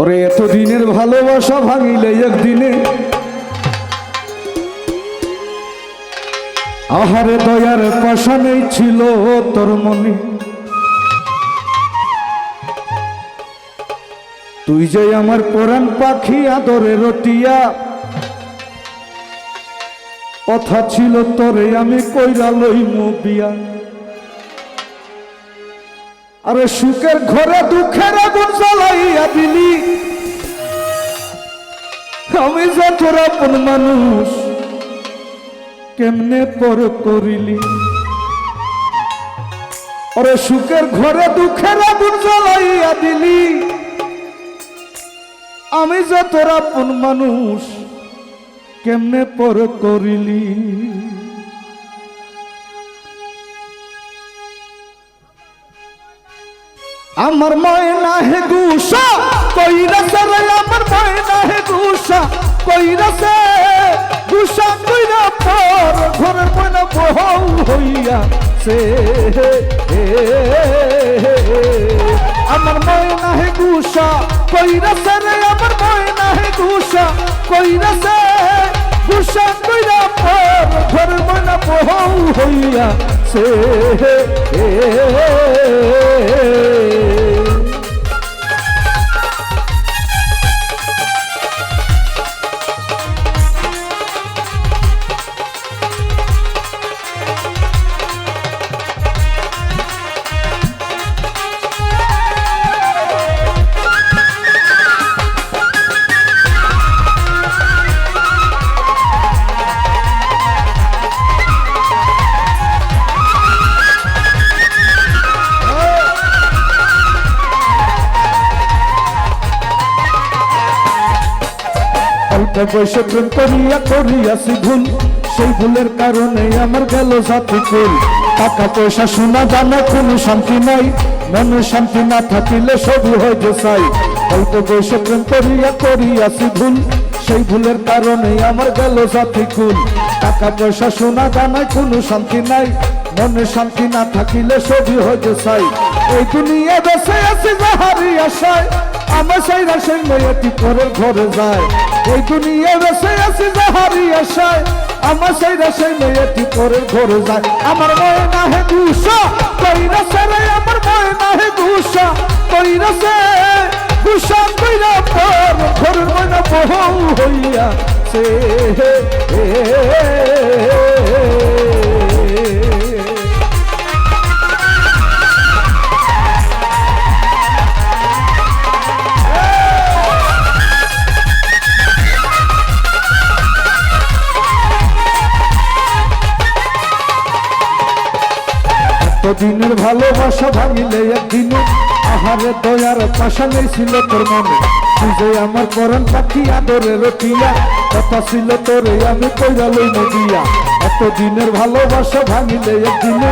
ওরে এতদিনের ভালোবাসা ভাঙিলে একদিনে। আহারে দয়ার পাশানেই ছিল তোর মনে। তুই যে আমার পরাণ পাখি আদরে রটিয়া, কথা ছিল তোরে আমি কইরা লই বিয়া। আরে সুখের ঘরে দুঃখের আগুন জ্বালাইয়া দিলি। আমি যে তোর আপন মানুষ, কেমনে পর করিলি? আরে সুখের ঘরে দুঃখের আগুন জ্বালাইয়া দিলি। আমি যে তোর আপন মানুষ, কেমনে পর করিলি? আমার ময়না হে গুসা কইরা সে রে আমার ময়না হে গুসা কইরা সে গুসা কইরা পর ঘরের ময়না বহৌ হইয়া সে। আমার ময়না হে গুসা কইরা সে রে আমার ময়না হে গুসা কইরা সে গুসা কইরা পর ঘরের ময়না বহৌ হইয়া সে। অল্প বয়সে প্রেম করিয়া করিয়াছি ভুল। সেই ভুলের কারণে আমার গেল জাতি কুল। টাকা পয়সা শোনা জানা, কোনো শান্তি নাই। মনে শান্তি না থাকিলে সবই হয়ে চাই। অল্প বয়সে প্রেম করিয়া করিয়াছি ভুল। সেই ভুলের কারণে আমার গেল জাতি কুল। টাকা পয়সা শোনা জানায় কোনো শান্তি নাই। মনে শান্তি না থাকিলে সবই হয়ে চাই। এই দুনিয়া বেসে আছি যাহারি আশায়। আমার সেই রাশের মেয়েটি পরের ঘরে যায়? এই দুনিয়া বেসে আছি যাহারি আশায়। আমার সেই রাশের মেয়েটি পরের ঘরে যায়? আমার ময় না হে গুসা কই রাসে রে আমার ময় না হে গুসা কই রাসে গুসা কইরা পর ঘরের ময়না বহু হইয়া সে এতদিনের ভালোবাসা ভাঙিলে একদিনে আহারে দয়ার পাশা ছিল তোর মনে। তুই আমার পরাণ পাখি আদরে রটিয়া কথা ছিল তোরে আমি কইরা লই নদিয়া এতদিনের ভালোবাসা ভাঙিলে একদিনে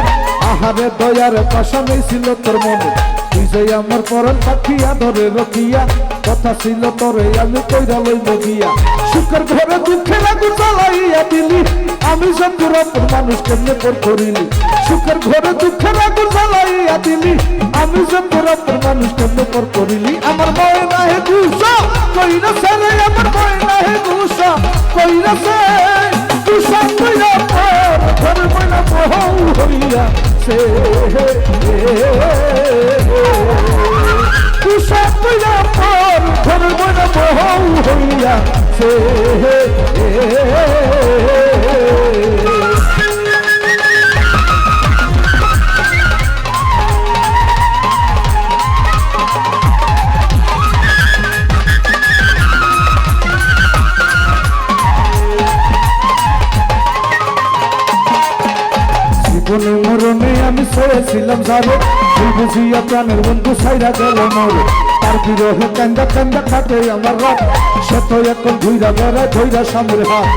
আহারে দয়ার পাশা ছিল তোর মনে। তুই আমার পরাণ পাখি আদরে রটিয়া কথা ছিল তোরে আমি কইরা লই নদিয়া সুখের ঘরে দুঃখের আগুন জ্বালাইয়া দিলি আমি সন্তুর অপর মানুষ কেমনে পর করিলি সুখের ঘরে দুঃখের আগুন জ্বালাইয়া দিলি আমি সন্তুর অপর মানুষ কেমনে পর করিলি আমার ময় না হে দুসা কইরা সেরে আমার ময় না হে দুসা কইরা সে দুসা কইরা পর ঘরে ময়না বহু হইয়া সে হে দুসা কইরা পর ঘরে ময়না বহু হইয়া সে জীবনে মরণে আমি যাবে তুই বুঝিয়া প্রাণের বন্ধু সাইরা গেল মরে। তার বিরহে কান্দা কান্দা কাটে আমার রাত সে তো এখন ধুইরা বেড়ায় ধৈরা সামনে হাত।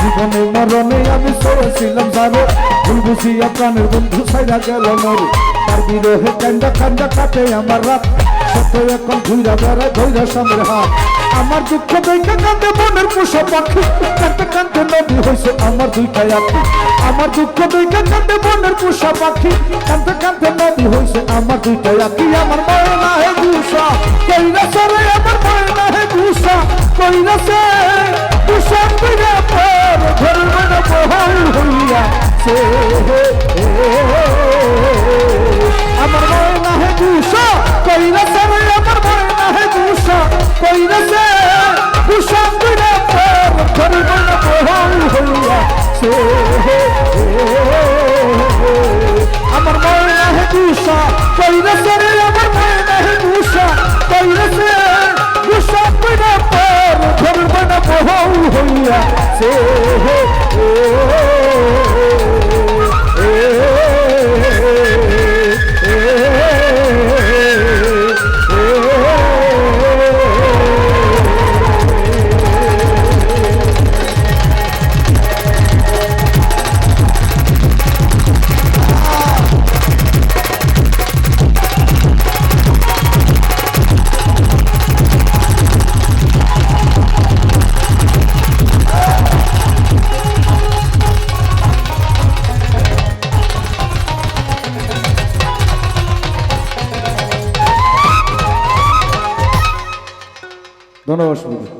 জীবনে মরণে আমি সয়েছিলাম যাবে তুই বুঝিয়া প্রাণের বন্ধু সাইরা গেল মরে। তার বিরহে কান্দা কান্দা কাটে আমার রাত সে তো এখন ধুইরা বেড়ায় ধৈরা সামনে হাত। আমার দুঃখ দেখে কান্দে মনের পোষা পাখি। কান্দে কান্দে নদী হয়েছে আমার দুইটাই আখি। আমার দুঃখ দেখে কান্দে মনের পোষা পাখি। কান্দে কান্দে নদী হয়েছে আমার দুইটাই আখি। আমার গুসা কইরা সরে আমার পড়ে না হে ভূষা কইরা সে পর ধর্ম না হইয়া সে হইয়া ধন্যবাদ